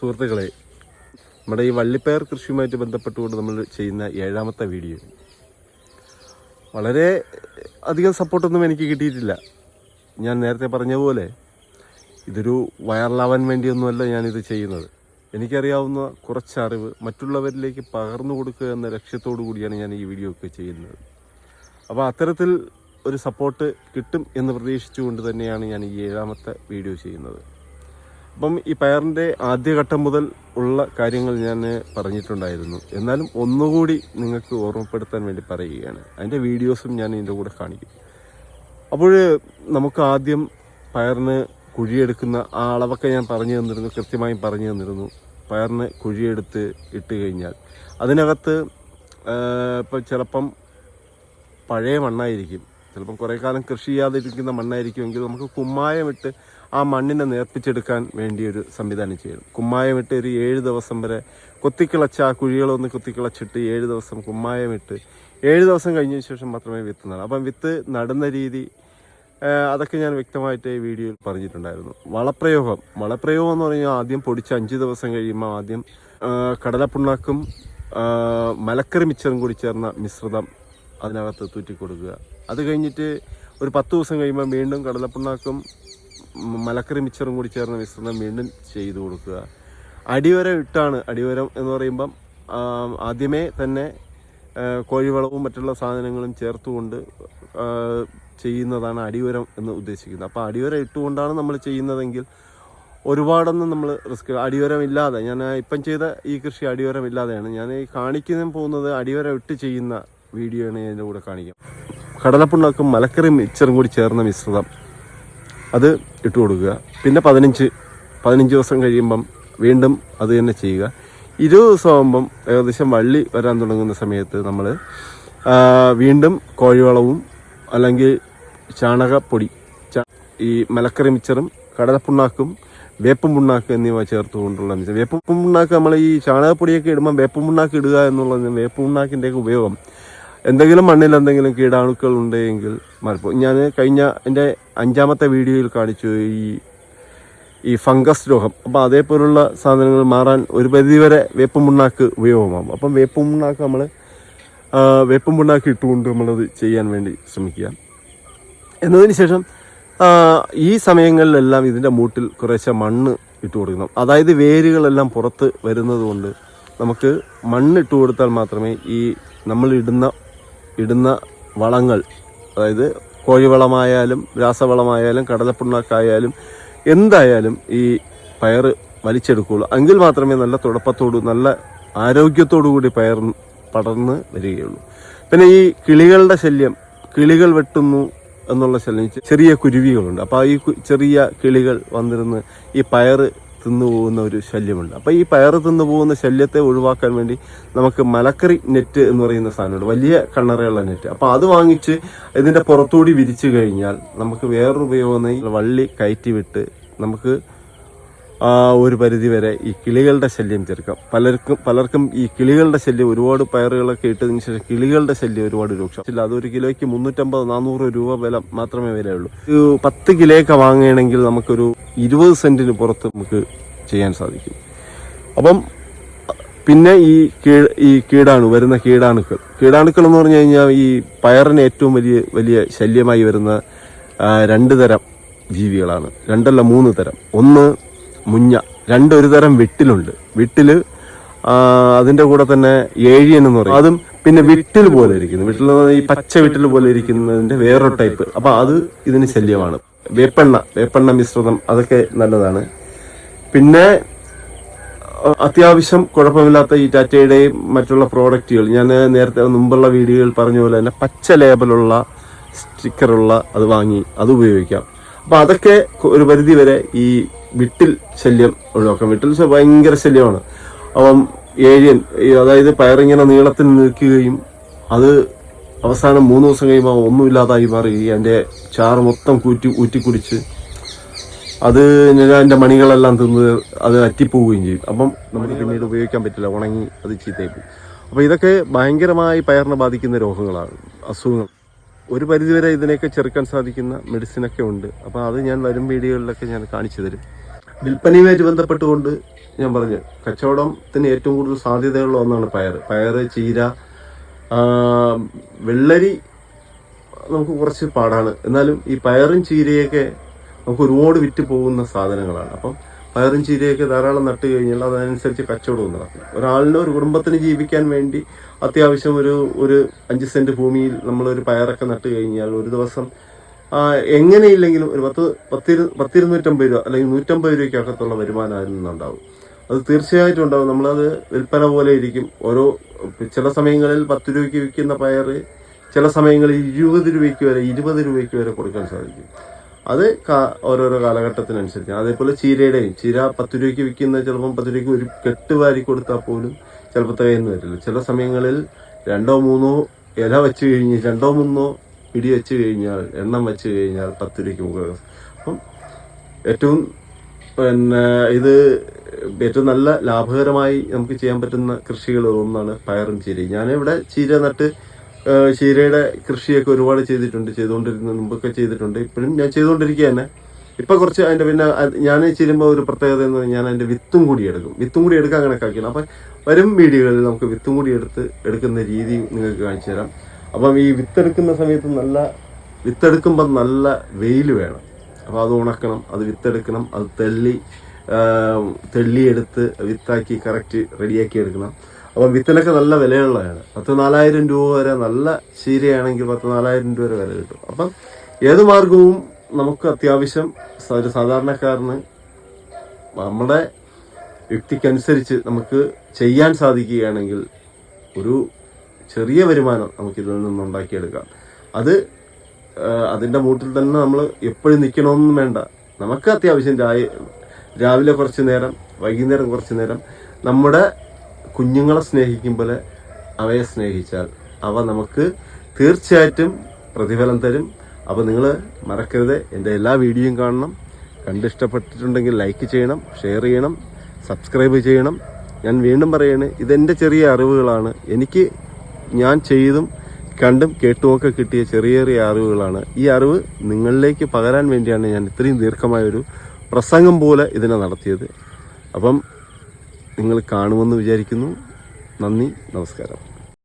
സുഹൃത്തുക്കളെ നമ്മുടെ ഈ വള്ളിപ്പയർ കൃഷിയുമായിട്ട് ബന്ധപ്പെട്ടുകൊണ്ട് നമ്മൾ ചെയ്യുന്ന ഏഴാമത്തെ വീഡിയോ. വളരെ അധികം സപ്പോർട്ടൊന്നും എനിക്ക് കിട്ടിയിട്ടില്ല. ഞാൻ നേരത്തെ പറഞ്ഞ പോലെ ഇതൊരു വൈറലാവാൻ വേണ്ടിയൊന്നുമല്ല ഞാനിത് ചെയ്യുന്നത്. എനിക്കറിയാവുന്ന കുറച്ച് അറിവ് മറ്റുള്ളവരിലേക്ക് പകർന്നു കൊടുക്കുക എന്ന ലക്ഷ്യത്തോടു കൂടിയാണ് ഞാൻ ഈ വീഡിയോ ഒക്കെ ചെയ്യുന്നത്. അപ്പോൾ അത്തരത്തിൽ ഒരു സപ്പോർട്ട് കിട്ടും എന്ന് പ്രതീക്ഷിച്ചുകൊണ്ട് തന്നെയാണ് ഞാൻ ഈ ഏഴാമത്തെ വീഡിയോ ചെയ്യുന്നത്. അപ്പം ഈ പയറിന്റെ ആദ്യഘട്ടം മുതൽ ഉള്ള കാര്യങ്ങൾ ഞാൻ പറഞ്ഞിട്ടുണ്ടായിരുന്നു. എന്നാലും ഒന്നുകൂടി നിങ്ങൾക്ക് ഓർമ്മപ്പെടുത്താൻ വേണ്ടി പറയുകയാണ്. അതിന്റെ വീഡിയോസും ഞാൻ ഇതിന്റെ കൂടെ കാണിക്കും. അപ്പോൾ നമുക്ക് ആദ്യം പയറിന് കുഴിയെടുക്കുന്ന ആ അളവൊക്കെ ഞാൻ പറഞ്ഞു തന്നിരുന്നു കൃത്യമായും പറഞ്ഞു തന്നിരുന്നു. പയറിന് കുഴിയെടുത്ത് ഇട്ട് കഴിഞ്ഞാൽ. അതിനകത്ത് ഇപ്പം ചിലപ്പം പഴയ മണ്ണായിരിക്കും. ചിലപ്പം കുറേ കാലം കൃഷി ചെയ്യാതിരിക്കുന്ന മണ്ണായിരിക്കുമെങ്കിൽ നമുക്ക് കുമ്മായമിട്ട് ആ മണ്ണിനെ നേർപ്പിച്ചെടുക്കാൻ വേണ്ടി ഒരു സംവിധാനം ചെയ്യണം. കുമ്മായമിട്ട് ഒരു ഏഴ് ദിവസം വരെ കൊത്തിക്കിളച്ച് ആ കുഴികളൊന്ന് കൊത്തിക്കിളച്ചിട്ട് ഏഴ് ദിവസം കുമ്മായമിട്ട് ഏഴ് ദിവസം കഴിഞ്ഞതിന് ശേഷം മാത്രമേ വിത്ത് നടാം അപ്പം വിത്ത് നടുന്ന രീതി അതൊക്കെ ഞാൻ വ്യക്തമായിട്ട് ഈ വീഡിയോയിൽ പറഞ്ഞിട്ടുണ്ടായിരുന്നു. വളപ്രയോഗം. വളപ്രയോഗം എന്ന് പറഞ്ഞാൽ ആദ്യം പൊടിച്ച് അഞ്ച് ദിവസം കഴിയുമ്പോൾ ആദ്യം കടലപ്പുണ്ണാക്കും മലക്കറി മിച്ചറും കൂടി ചേർന്ന മിശ്രിതം അതിനകത്ത് തൂറ്റി കൊടുക്കുക അത് കഴിഞ്ഞിട്ട് ഒരു പത്ത് ദിവസം കഴിയുമ്പോൾ വീണ്ടും കടലപ്പിണ്ണാക്കും മലക്കറി മിച്ചറും കൂടി ചേർന്ന മിശ്രണം വീണ്ടും ചെയ്തു കൊടുക്കുക. അടിവരം ഇട്ടാണ് അടിവരം എന്ന് പറയുമ്പം ആദ്യമേ തന്നെ കോഴിവളവും മറ്റുള്ള സാധനങ്ങളും ചേർത്തുകൊണ്ട് ചെയ്യുന്നതാണ് അടിവരം എന്ന് ഉദ്ദേശിക്കുന്നത്. അപ്പോൾ അടിവരം ഇട്ടുകൊണ്ടാണ് നമ്മൾ ചെയ്യുന്നതെങ്കിൽ ഒരുപാടൊന്നും നമ്മൾ റിസ്ക് അടിവരം ഇല്ലാതെ ഞാൻ ഇപ്പം ചെയ്ത ഈ കൃഷി അടിവരം ഇല്ലാതെയാണ് ഞാൻ ഈ കാണിക്കുന്ന പോകുന്നത് അടിവരം ഇട്ട് ചെയ്യുന്ന വീഡിയോ ആണ് ഇതിന്റെ കൂടെ കാണിക്കാം കടലപ്പുണ്ണാക്കും മലക്കറി മിച്ചറും കൂടി ചേർന്ന മിശ്രിതം. അത് ഇട്ട് കൊടുക്കുക. പിന്നെ പതിനഞ്ച് പതിനഞ്ച് ദിവസം കഴിയുമ്പം വീണ്ടും അത് തന്നെ ചെയ്യുക. ഇരുപത് ദിവസം ആകുമ്പം ഏകദേശം വള്ളി വരാൻ തുടങ്ങുന്ന സമയത്ത് നമ്മൾ വീണ്ടും കോഴിവളവും അല്ലെങ്കിൽ ചാണകപ്പൊടി ഈ മലക്കറി മിച്ചറും കടലപ്പുണ്ണാക്കും വേപ്പും പുണ്ണാക്ക് എന്നിവ ചേർത്തുകൊണ്ടുള്ള മിച്ചം വേപ്പും പുണ്ണാക്ക് നമ്മൾ ഈ ചാണകപ്പൊടിയൊക്കെ ഇടുമ്പോൾ വേപ്പും പുണ്ണാക്ക് ഇടുക എന്നുള്ളത് വേപ്പും പുണ്ണാക്കിന്റെയൊക്കെ ഉപയോഗം എന്തെങ്കിലും മണ്ണിൽ എന്തെങ്കിലും കീടാണുക്കൾ ഉണ്ടെങ്കിൽ മാറിപ്പോ ഞാൻ കഴിഞ്ഞ എന്റെ അഞ്ചാമത്തെ വീഡിയോയിൽ കാണിച്ചു ഈ ഈ ഫംഗസ് രോഗം. അപ്പോൾ അതേപോലുള്ള സാധനങ്ങൾ മാറാൻ ഒരു പരിധിവരെ വേപ്പുമുണ്ണാക്ക് ഉപയോഗമാകും. അപ്പം വേപ്പുമുണ്ണാക്ക് നമ്മൾ വേപ്പുമുണ്ണാക്ക് ഇട്ടുകൊണ്ട് നമ്മളത് ചെയ്യാൻ വേണ്ടി ശ്രമിക്കുക. എന്നതിന് ശേഷം ഈ സമയങ്ങളിലെല്ലാം ഇതിന്റെ മൂട്ടിൽ കുറേശ്ശെ മണ്ണ് ഇട്ട് കൊടുക്കണം. അതായത് വേരുകളെല്ലാം പുറത്ത് വരുന്നത് കൊണ്ട് നമുക്ക് മണ്ണിട്ട് കൊടുത്താൽ മാത്രമേ ഈ നമ്മൾ ഇടുന്ന വളങ്ങൾ അതായത് കോഴിവളമായാലും രാസവളമായാലും കടലപ്പുണ്ണാക്കായാലും എന്തായാലും ഈ പയർ വലിച്ചെടുക്കുകയുള്ളൂ എങ്കിൽ മാത്രമേ നല്ല തുടപ്പത്തോടു നല്ല ആരോഗ്യത്തോടു കൂടി പയർ പടർന്ന് വരികയുള്ളൂ. പിന്നെ ഈ കിളികളുടെ ശല്യം കിളികൾ വെട്ടുന്നു എന്നുള്ള ശല്യം ചെറിയ കുരുവികളുണ്ട്. അപ്പോൾ ഈ ചെറിയ കിളികൾ വന്നിരുന്ന് ഈ പയറ് തിന്നു പോകുന്ന ഒരു ശല്യമുണ്ട്. അപ്പോൾ ഈ പയറ് തിന്നു പോകുന്ന ശല്യത്തെ ഒഴിവാക്കാൻ വേണ്ടി നമുക്ക് മലക്കറി നെറ്റ് എന്ന് പറയുന്ന സാധനമുണ്ട്. വലിയ കണ്ണറയുള്ള നെറ്റ് അപ്പോൾ അത് വാങ്ങിച്ച് ഇതിന്റെ പുറത്തുകൂടി വിരിച്ചു കഴിഞ്ഞാൽ നമുക്ക് വേറൊരു ഉപയോഗം വള്ളി കയറ്റി വിട്ട് നമുക്ക് ഒരു പരിധി വരെ ഈ കിളികളുടെ ശല്യം ചെറുക്കാം പലർക്കും പലർക്കും ഈ കിളികളുടെ ശല്യം ഒരുപാട് പയറുകളൊക്കെ ഇട്ടതിന് ശേഷം കിളികളുടെ ശല്യം ഒരുപാട് രൂക്ഷം. ഇല്ല ഒരു കിലോയ്ക്ക് മുന്നൂറ്റമ്പത് നാനൂറ് രൂപ വില മാത്രമേ വിലയുള്ളൂ ഒരു പത്ത് കിലോയൊക്കെ വാങ്ങുകയാണെങ്കിൽ നമുക്കൊരു ഇരുപത് സെന്റിന് പുറത്ത് നമുക്ക് ചെയ്യാൻ സാധിക്കും. അപ്പം പിന്നെ ഈ കീ ഈ കീടാണു വരുന്ന കീടാണുക്കൾ. കീടാണുക്കൾ എന്ന് പറഞ്ഞു കഴിഞ്ഞാൽ ഈ പയറിന് ഏറ്റവും വലിയ വലിയ ശല്യമായി വരുന്ന രണ്ട് തരം ജീവികളാണ്. രണ്ടല്ല മൂന്ന് തരം. ഒന്ന് മുഞ്ഞ രണ്ടൊരു തരം വിട്ടിലുണ്ട്. വിട്ടിൽ അതിന്റെ കൂടെ തന്നെ ഏഴിയൻ എന്ന് പറയും. അതും പിന്നെ വിട്ടിൽ പോലെ ഇരിക്കുന്നു. വിട്ടിൽ ഈ പച്ച വിട്ടിൽ പോലെ ഇരിക്കുന്നതിന്റെ വേറൊരു ടൈപ്പ്. അപ്പൊ അത് ഇതിന് ശല്യമാണ്. വേപ്പെണ്ണ വേപ്പെണ്ണ മിശ്രിതം അതൊക്കെ നല്ലതാണ്. പിന്നെ അത്യാവശ്യം കുഴപ്പമില്ലാത്ത ഈ ടാറ്റയുടെയും മറ്റുള്ള പ്രോഡക്റ്റുകൾ. ഞാൻ നേരത്തെ മുമ്പുള്ള വീഡിയോയിൽ പറഞ്ഞ പോലെ തന്നെ പച്ച ലേബലുള്ള സ്റ്റിക്കറുള്ള അത് വാങ്ങി അത് ഉപയോഗിക്കാം. അപ്പൊ അതൊക്കെ ഒരു പരിധി വരെ ഈ വിട്ടിൽ ശല്യം ഒഴിവാക്കാം വിട്ടിൽ ഭയങ്കര ശല്യമാണ്. അപ്പം ഏഴിയൻ അതായത് പയറിങ്ങനെ നീളത്തിൽ നിൽക്കുകയും അത് അവസാനം മൂന്ന് ദിവസം കഴിയുമ്പോൾ ഒന്നുമില്ലാതായി മാറി. എന്റെ ചാറ് മൊത്തം കൂറ്റി ഊറ്റിക്കുടിച്ച് അത് എന്റെ മണികളെല്ലാം തിന്ന് അത് അറ്റിപ്പോവുകയും ചെയ്യും. അപ്പം നമുക്ക് പിന്നീട് ഉപയോഗിക്കാൻ പറ്റില്ല. ഉണങ്ങി അത് ചീത്തയായി പോകും അപ്പോൾ ഇതൊക്കെ ഭയങ്കരമായി പയറിനെ ബാധിക്കുന്ന രോഗങ്ങളാണ്. അസുഖങ്ങൾ. ഒരു പരിധിവരെ ഇതിനെയൊക്കെ ചെറുക്കാൻ സാധിക്കുന്ന മെഡിസിനൊക്കെ ഉണ്ട്. അപ്പോൾ അത് ഞാൻ വരും വീഡിയോകളിലൊക്കെ ഞാൻ കാണിച്ചു തരും. വിൽപ്പനയുമായിട്ട് ബന്ധപ്പെട്ടുകൊണ്ട് ഞാൻ പറഞ്ഞു കച്ചവടത്തിന് ഏറ്റവും കൂടുതൽ സാധ്യതയുള്ള ഒന്നാണ് പയർ. പയർ ചീര വെള്ളരി നമുക്ക് കുറച്ച് പാടാണ്. എന്നാലും ഈ പയറും ചീരയൊക്കെ നമുക്ക് ഒരുപാട് വിറ്റ് പോകുന്ന സാധനങ്ങളാണ്. അപ്പം പയറും ചീരയൊക്കെ ധാരാളം നട്ട് കഴിഞ്ഞാൽ അതനുസരിച്ച് കച്ചവടവും നടക്കും ഒരാളിന് ഒരു കുടുംബത്തിന് ജീവിക്കാൻ വേണ്ടി അത്യാവശ്യം ഒരു ഒരു അഞ്ച് സെന്റ് ഭൂമിയിൽ നമ്മളൊരു പയറൊക്കെ നട്ട് കഴിഞ്ഞാൽ ഒരു ദിവസം എങ്ങനെയില്ലെങ്കിലും ഒരു പത്ത് പത്തിരു പത്തിരുന്നൂറ്റമ്പത് രൂപ അല്ലെങ്കിൽ നൂറ്റമ്പത് രൂപയ്ക്കകത്തുള്ള വരുമാനം അതിൽ നിന്നുണ്ടാവും. അത് തീർച്ചയായിട്ടും ഉണ്ടാവും. നമ്മളത് വിൽപ്പന പോലെ ഇരിക്കും. ഓരോ ചില സമയങ്ങളിൽ പത്ത് രൂപയ്ക്ക് വിൽക്കുന്ന പയർ ചില സമയങ്ങളിൽ ഇരുപത് രൂപയ്ക്ക് വരെ ഇരുപത് രൂപയ്ക്ക് വരെ കൊടുക്കാൻ സാധിക്കും. അത് ഓരോരോ കാലഘട്ടത്തിനനുസരിച്ച്. അതേപോലെ ചീരയുടെയും ചീര പത്ത് രൂപയ്ക്ക് വിൽക്കുന്ന ചിലപ്പം പത്ത് രൂപയ്ക്ക് ഒരു കെട്ട് വാരി കൊടുത്താൽ പോലും ചിലപ്പോൾ തികയെന്ന് വരില്ല. ചില സമയങ്ങളിൽ രണ്ടോ മൂന്നോ ഇല വെച്ച് കഴിഞ്ഞ് രണ്ടോ മൂന്നോ പിടി വെച്ച് കഴിഞ്ഞാൽ എണ്ണം വെച്ച് കഴിഞ്ഞാൽ പത്ത് രൂപയ്ക്ക് മുകളിൽ അപ്പം ഏറ്റവും പിന്നെ ഇത് ഏറ്റവും നല്ല ലാഭകരമായി നമുക്ക് ചെയ്യാൻ പറ്റുന്ന കൃഷികൾ ഒന്നാണ് പയറും ചീരയും. ഞാനിവിടെ ചീര നട്ട് ആ, ചീരയുടെ കൃഷിയൊക്കെ ഒരുപാട് ചെയ്തിട്ടുണ്ട് ചെയ്തുകൊണ്ടിരുന്ന മുമ്പൊക്കെ ചെയ്തിട്ടുണ്ട്. ഇപ്പോഴും ഞാൻ ചെയ്തുകൊണ്ടിരിക്കുക തന്നെ ഇപ്പൊ കുറച്ച് അതിന്റെ പിന്നെ ഞാൻ ചെയ്യുമ്പോൾ ഒരു പ്രത്യേകത എന്ന് ഞാൻ അതിന്റെ വിത്തും കൂടി എടുക്കും. വിത്തും കൂടി എടുക്കാൻ കണക്കാക്കിയാണ് അപ്പം വരും വീഡിയോകളിൽ നമുക്ക് വിത്തും കൂടി എടുത്ത് എടുക്കുന്ന രീതി നിങ്ങൾക്ക് കാണിച്ചു തരാം. അപ്പം ഈ വിത്തെടുക്കുന്ന സമയത്ത് നല്ല വിത്തെടുക്കുമ്പോൾ നല്ല വെയിൽ വേണം. അപ്പോൾ അത് ഉണക്കണം അത് വിത്തെടുക്കണം അത് തെള്ളി തെള്ളിയെടുത്ത് വിത്താക്കി കറക്റ്റ് റെഡിയാക്കി എടുക്കണം. അപ്പം വിത്തിനൊക്കെ നല്ല വിലയുള്ളതാണ്. പത്ത് നാലായിരം രൂപ വരെ നല്ല ചീരയാണെങ്കിൽ പത്ത് നാലായിരം രൂപ വരെ വില കിട്ടും. അപ്പം ഏത് മാർഗവും നമുക്ക് അത്യാവശ്യം ഒരു സാധാരണക്കാരന് നമ്മുടെ യുക്തിക്കനുസരിച്ച് നമുക്ക് ചെയ്യാൻ സാധിക്കുകയാണെങ്കിൽ ഒരു ചെറിയ വരുമാനം നമുക്ക് ഇതിൽ നിന്ന് ഉണ്ടാക്കിയെടുക്കാം. അത് അതിന്റെ മൂട്ടിൽ തന്നെ നമ്മൾ എപ്പോഴും നിൽക്കണമെന്നും വേണ്ട. നമുക്ക് അത്യാവശ്യം രാവിലെ കുറച്ച് നേരം വൈകുന്നേരം കുറച്ച് നേരം നമ്മുടെ കുഞ്ഞുങ്ങളെ സ്നേഹിക്കും പോലെ അവയെ സ്നേഹിച്ചാൽ അവ നമുക്ക് തീർച്ചയായിട്ടും പ്രതിഫലം തരും. അപ്പോൾ നിങ്ങൾ മറക്കരുത്. എന്റെ എല്ലാ വീഡിയോയും കാണണം. കണ്ടിഷ്ടപ്പെട്ടിട്ടുണ്ടെങ്കിൽ ലൈക്ക് ചെയ്യണം ഷെയർ ചെയ്യണം സബ്സ്ക്രൈബ് ചെയ്യണം. ഞാൻ വീണ്ടും പറയാണ് ഇതെന്റെ ചെറിയ അറിവുകളാണ്. എനിക്ക് ഞാൻ ചെയ്തും കണ്ടും കേട്ടുമൊക്കെ കിട്ടിയ ചെറിയ ചെറിയ അറിവുകളാണ്. ഈ അറിവ് നിങ്ങളിലേക്ക് പകരാൻ വേണ്ടിയാണ് ഞാൻ ഇത്രയും ദീർഘമായൊരു പ്രസംഗം പോലെ ഇതിനെ നടത്തിയത്. അപ്പം നിങ്ങൾ കാണുമെന്ന് വിചാരിക്കുന്നു. നന്ദി നമസ്കാരം.